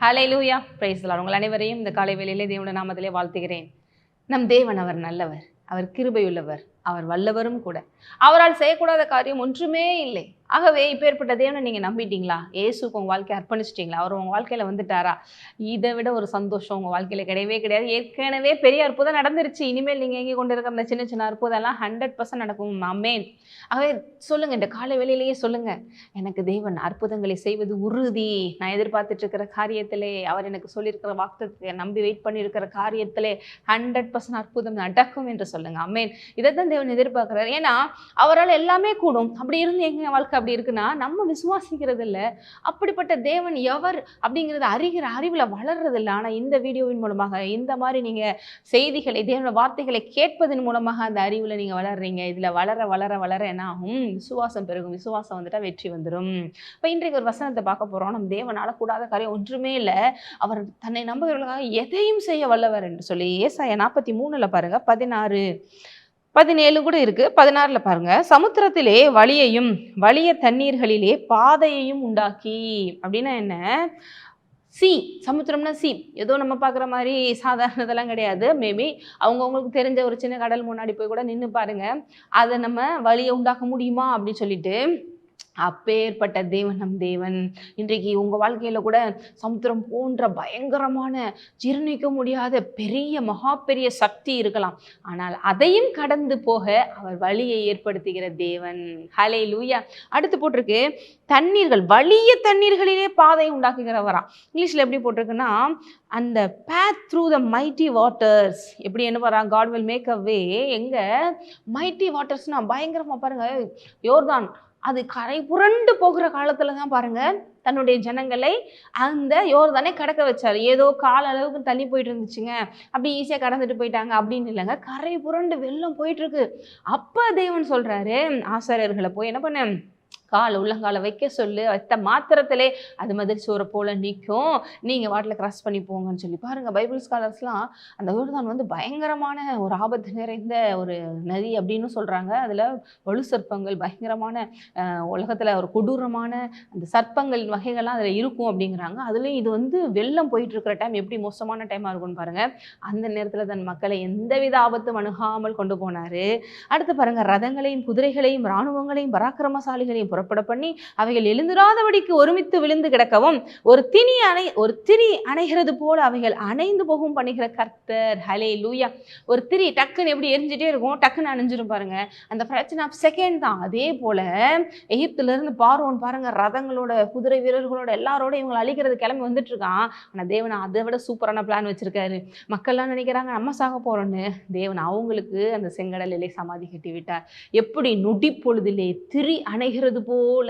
ஹலே லூயா பிரைஸ்லாம் உங்கள் அனைவரையும் இந்த காலை வேளையிலே தேவன நாமத்திலே வாழ்த்துகிறேன். நம் தேவன் அவர் நல்லவர். அவர் கிருபையுள்ளவர். அவர் வல்லவரும் கூட. அவரால் செய்யக்கூடாத காரியம் ஒன்றுமே இல்லை. ஆகவே இப்பேற்பட்ட தேவனை நீங்கள் நம்பிட்டீங்களா? ஏசுக்கு உங்கள் வாழ்க்கையை அர்ப்பணிச்சிட்டிங்களா? அவர் உங்கள் வாழ்க்கையில் வந்துட்டாரா? இதை விட ஒரு சந்தோஷம் உங்கள் வாழ்க்கையில் கிடையவே கிடையாது. ஏற்கனவே பெரிய அற்புதம் நடந்துருச்சு. இனிமேல் நீங்கள் எங்கே கொண்டு இருக்கிற அந்த சின்ன சின்ன அற்புதம் எல்லாம் ஹண்ட்ரட் பர்சன்ட் நடக்கும். அம்மேன் ஆகவே சொல்லுங்கள் இந்த காலை வேலையிலேயே சொல்லுங்கள் எனக்கு தேவன் அற்புதங்களை செய்வது உறுதி. நான் எதிர்பார்த்துட்டு இருக்கிற காரியத்திலே அவர் எனக்கு சொல்லியிருக்கிற வாக்கு நம்பி வெயிட் பண்ணியிருக்கிற காரியத்திலே ஹண்ட்ரட் பர்சன்ட் அற்புதம் நடக்கும் என்று சொல்லுங்க. அம்மேன் இதை தான் தேவன் எதிர்பார்க்குறாரு. ஏன்னா அவரால் எல்லாமே கூடும். அப்படி இருந்து எங்கள் வாழ்க்கை அப்படி இருக்குன்னா நம்ம விசுவாசிக்கிறது இல்லை அப்படிப்பட்ட தேவன் எவர் அப்படிங்கிறத அறிகிற அறிவில் வளர்றது இல்லை ஆனால் இந்த வீடியோவின் மூலமாக இந்த மாதிரி நீங்கள் செய்திகளை தேவனோட வார்த்தைகளை கேட்பதன் மூலமாக அந்த அறிவில் நீங்கள் வளர்றீங்க. இதில் வளர வளர வளர என்ன ஆகும்? விசுவாசம் பெருகும். விசுவாசம் வந்துட்டால் வெற்றி வந்துடும் இப்போ இன்றைக்கு ஒரு வசனத்தை பார்க்க போகிறோம் நம்ம தேவனால் கூடாத காரியம் ஒன்றுமே இல்லை. அவர் தன்னை நம்புகிறவர்களுக்காக எதையும் செய்ய வல்லவர் என்று சொல்லி ஏசாய நாற்பத்தி மூணில் பாருங்கள் பதினாறு. பதினேழு கூட இருக்கு. பதினாறுல பாருங்க. சமுத்திரத்திலே வழியையும் வலிய தண்ணீர்களிலே பாதையையும் உண்டாக்கி. அப்படின்னா என்ன? சி சமுத்திரம்னா சி. ஏதோ நம்ம பார்க்குற மாதிரி சாதாரணதெல்லாம் கிடையாது. மேபி அவங்கவுங்களுக்கு தெரிஞ்ச ஒரு சின்ன கடல் முன்னாடி போய் கூட நின்று பாருங்க. அதை நம்ம வழியை உண்டாக்க முடியுமா? அப்படின்னு சொல்லிட்டு அப்பேற்பட்ட தேவன் நம் தேவன். இன்றைக்கு உங்கள் வாழ்க்கையில் கூட சமுத்திரம் போன்ற பயங்கரமான ஜீரணிக்க முடியாத பெரிய மகா பெரிய சக்தி இருக்கலாம். ஆனால் அதையும் கடந்து போக அவர் வழியை ஏற்படுத்துகிற தேவன். ஹலே லூயா அடுத்து போட்டிருக்கு தண்ணீர்கள் வலிய தண்ணீர்களிலே பாதை உண்டாக்குகிறவரா. இங்கிலீஷில் எப்படி போட்டிருக்குன்னா அந்த path through the mighty waters எப்படி என்ன வரா God will make a way எங்கே மைட்டி வாட்டர்ஸ்னால் பயங்கரமாக பாருங்கள் யோர்தான் அது கரை புரண்டு போகிற காலத்துல தான் பாருங்க தன்னுடைய ஜனங்களை அந்த யோர்தானே கடக்க வச்சார். ஏதோ கால அளவுக்கு தள்ளி போயிட்டு இருந்துச்சுங்க. அப்படி ஈஸியாக கடந்துட்டு போயிட்டாங்க அப்படின்னு இல்லைங்க. கரை புரண்டு வெள்ளம் போயிட்டு இருக்கு. அப்ப தேவன் சொல்றாரு ஆசாரியர்களை போய் என்ன பண்ண? கால் உள்ளங்கால வைக்க சொல்லு. வைத்த மாத்திரத்திலே அது மாதிரி சோற போல நிற்கும் நீங்கள் வாட்டில் கிராஸ் பண்ணி போங்கன்னு சொல்லி. பாருங்கள் பைபிள் ஸ்காலர்ஸ்லாம் அந்த யோர்தான் வந்து பயங்கரமான ஒரு ஆபத்து நிறைந்த ஒரு நதி அப்படின்னு சொல்கிறாங்க அதில் வலு சர்ப்பங்கள் பயங்கரமான உலகத்தில் ஒரு கொடூரமான அந்த சர்ப்பங்கள் வகைகள்லாம் அதில் இருக்கும் அப்படிங்கிறாங்க. அதுலேயும் இது வந்து வெள்ளம் போயிட்டுருக்கிற டைம் எப்படி மோசமான டைமாக இருக்கும்னு பாருங்கள் அந்த நேரத்தில் தன் மக்களை எந்தவித ஆபத்தும் அணுகாமல் கொண்டு போனார். அடுத்து பாருங்கள் ரதங்களையும் குதிரைகளையும் இராணுவங்களையும் பராக்கிரமசாலிகளையும் புறப்பட பண்ணி அவைகள் எழுந்திராதபடிக்கு ஒருமித்து விழுந்து கிடக்கவும் ஒரு திணி அணை ஒரு திரி அணைகிறது போல அவைகள் அணைந்து போகும் பண்ணுகிற கர்த்தர். ஹலே லூயா ஒரு திரி டக்குன்னு எப்படி எரிஞ்சிட்டே இருக்கும் டக்குன்னு அணிஞ்சிரும் பாருங்க. அந்த பிரச்சனை ஆஃப் செகண்ட் தான். அதே போல எகிப்துலேருந்து பார்வோன் பாருங்க ரதங்களோட குதிரை வீரர்களோட எல்லாரோட இவங்களை அழிக்கிறது கிளம்பி வந்துட்டு இருக்கான். ஆனால் தேவன் அதை விட சூப்பரான பிளான் வச்சிருக்காரு. மக்கள்லாம் நினைக்கிறாங்க நம்ம சாக போறோம்னு. தேவன் அவங்களுக்கு அந்த செங்கடலிலே சமாதி கட்டி விட்டார். எப்படி நொடி பொழுதிலே திரி அணைகிறது போல.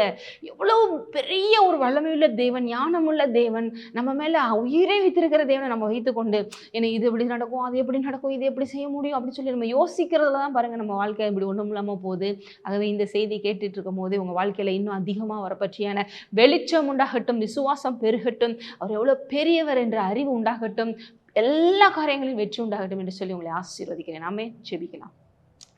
எவ்வளவு பெரிய ஒரு வல்லமையுள்ள தேவன் ஞானமுள்ள தேவன். நம்ம மேல உயிரை வைத்திருக்கிற தேவனை நம்ம வைத்துக்கொண்டு ஏன்னா இது எப்படி நடக்கும் அது எப்படி நடக்கும் இது எப்படி செய்ய முடியும் அப்படின்னு சொல்லி நம்ம யோசிக்கிறதுல தான் பாருங்க நம்ம வாழ்க்கை இப்படி ஒன்றும் இல்லாமல் போகுது. ஆகவே இந்த செய்தி கேட்டுட்டு இருக்கும் போது உங்கள் வாழ்க்கையில் இன்னும் அதிகமாக வர பற்றியான வெளிச்சம் உண்டாகட்டும் விசுவாசம் பெருகட்டும் அவர் எவ்வளோ பெரியவர் என்ற அறிவு உண்டாகட்டும் எல்லா காரியங்களையும் வெற்றி உண்டாகட்டும் என்று சொல்லி உங்களை ஆசீர்வதிக்கிறேன். நாமே ஜெபிக்கலாம்.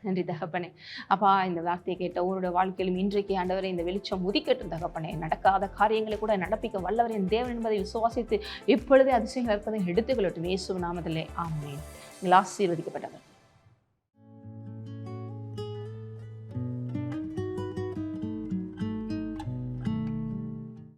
நன்றி தகப்பனே. அப்பா இந்த வார்த்தையை கேட்ட உங்களோட வாழ்க்கையிலும் இன்றைக்கு ஆண்டவரை இந்த வெளிச்சம் உதிக்கட்டும் தகப்பனே. நடக்காத காரியங்களை கூட நடப்பிக்க வல்லவர். என் தேவன் என்பதை விசுவாசித்து இப்பொழுதே அதிசயங்கள் இருப்பதை எடுத்துக்கொள்ளட்டும். இயேசு நாமத்திலே. ஆமேன். உங்கள் ஆசீர்வதிக்கப்பட்டவர்.